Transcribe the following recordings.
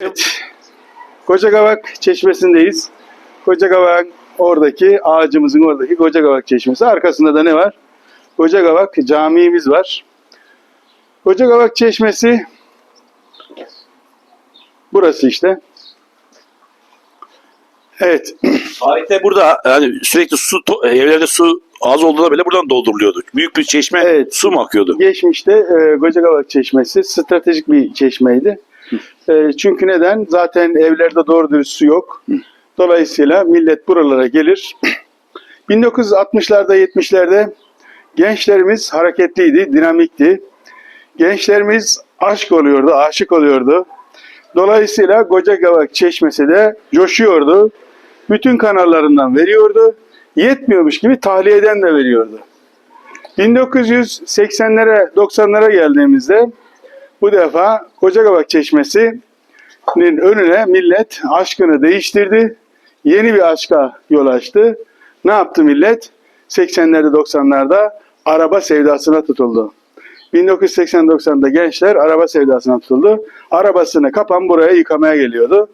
Evet. Kocagavak Çeşmesi'ndeyiz. Kocagavak oradaki ağacımızın oradaki Kocagavak Çeşmesi. Arkasında da ne var? Kocagavak Camii'miz var. Kocagavak Çeşmesi burası işte. Evet. Tarihte burada yani sürekli su to- evlerde su az olduğunda bile buradan dolduruluyordu. Büyük bir çeşme Evet. su mu akıyordu? Geçmişte e, Kocagavak Çeşmesi stratejik bir çeşmeydi. E, çünkü neden? Zaten evlerde doğru dürüst su yok. Dolayısıyla millet buralara gelir. 1960'larda 70'lerde gençlerimiz hareketliydi, dinamikti. Gençlerimiz aşk oluyordu, aşık oluyordu. Dolayısıyla Kocagavak Çeşmesi de coşuyordu. Bütün kanallarından veriyordu. Yetmiyormuş gibi tahliyeden de veriyordu. 1980'lere 90'lara geldiğimizde bu defa Kocagavak Çeşmesi'nin önüne millet aşkını değiştirdi. Yeni bir aşka yol açtı. Ne yaptı millet? 80'lerde 90'larda araba sevdasına tutuldu. 1980-90'da gençler araba sevdasına tutuldu. Arabasını kapan buraya yıkamaya geliyordu.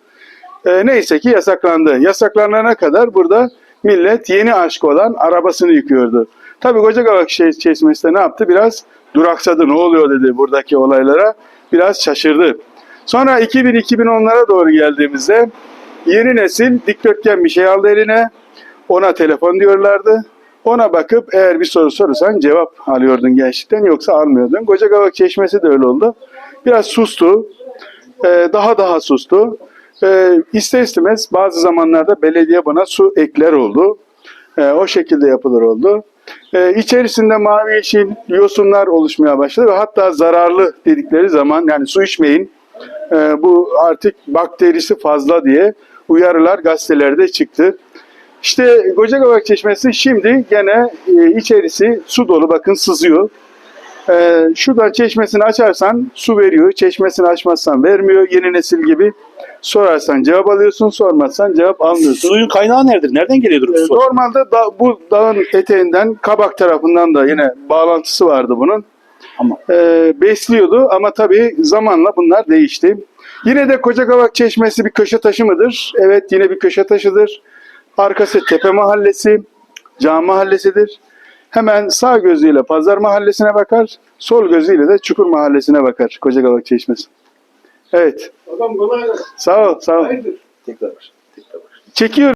E, neyse ki yasaklandı. Yasaklanana kadar burada millet yeni aşk olan arabasını yıkıyordu. Tabii Kocagavak şey, Çeşmesi de ne yaptı? Biraz duraksadı. Ne oluyor dedi buradaki olaylara. Biraz şaşırdı. Sonra 2000-2010'lara doğru geldiğimizde yeni nesil dikdörtgen bir şey aldı eline. Ona telefon diyorlardı. Ona bakıp eğer bir soru sorursan cevap alıyordun gençlikten yoksa almıyordun. Kocagavak Çeşmesi de öyle oldu. Biraz sustu. Ee, daha daha sustu. Ee, ister istemez bazı zamanlarda belediye bana su ekler oldu. Ee, o şekilde yapılır oldu. Ee, içerisinde mavi yeşil yosunlar oluşmaya başladı ve hatta zararlı dedikleri zaman yani su içmeyin ee, bu artık bakterisi fazla diye uyarılar gazetelerde çıktı. İşte Kocagavak Çeşmesi şimdi gene e, içerisi su dolu bakın sızıyor. Ee, şuradan çeşmesini açarsan su veriyor. Çeşmesini açmazsan vermiyor. Yeni nesil gibi. Sorarsan cevap alıyorsun. Sormazsan cevap almıyorsun. Suyun kaynağı neredir? Nereden geliyordur bu Ee, su? Normalde da, bu dağın eteğinden Kabak tarafından da yine bağlantısı vardı bunun. Ama Ee, besliyordu ama tabii zamanla bunlar değişti. Yine de Kocakavak Çeşmesi bir köşe taşı mıdır? Evet yine bir köşe taşıdır. Arkası Tepe Mahallesi, Cami Mahallesi'dir. Hemen sağ gözüyle Pazar Mahallesi'ne bakar, sol gözüyle de Çukur Mahallesi'ne bakar Kocakavak Çeşmesi. Evet. Adam kolay Sağ ol, sağ ol. Hayırdır? tekrar. Tekrar. Çekiyor.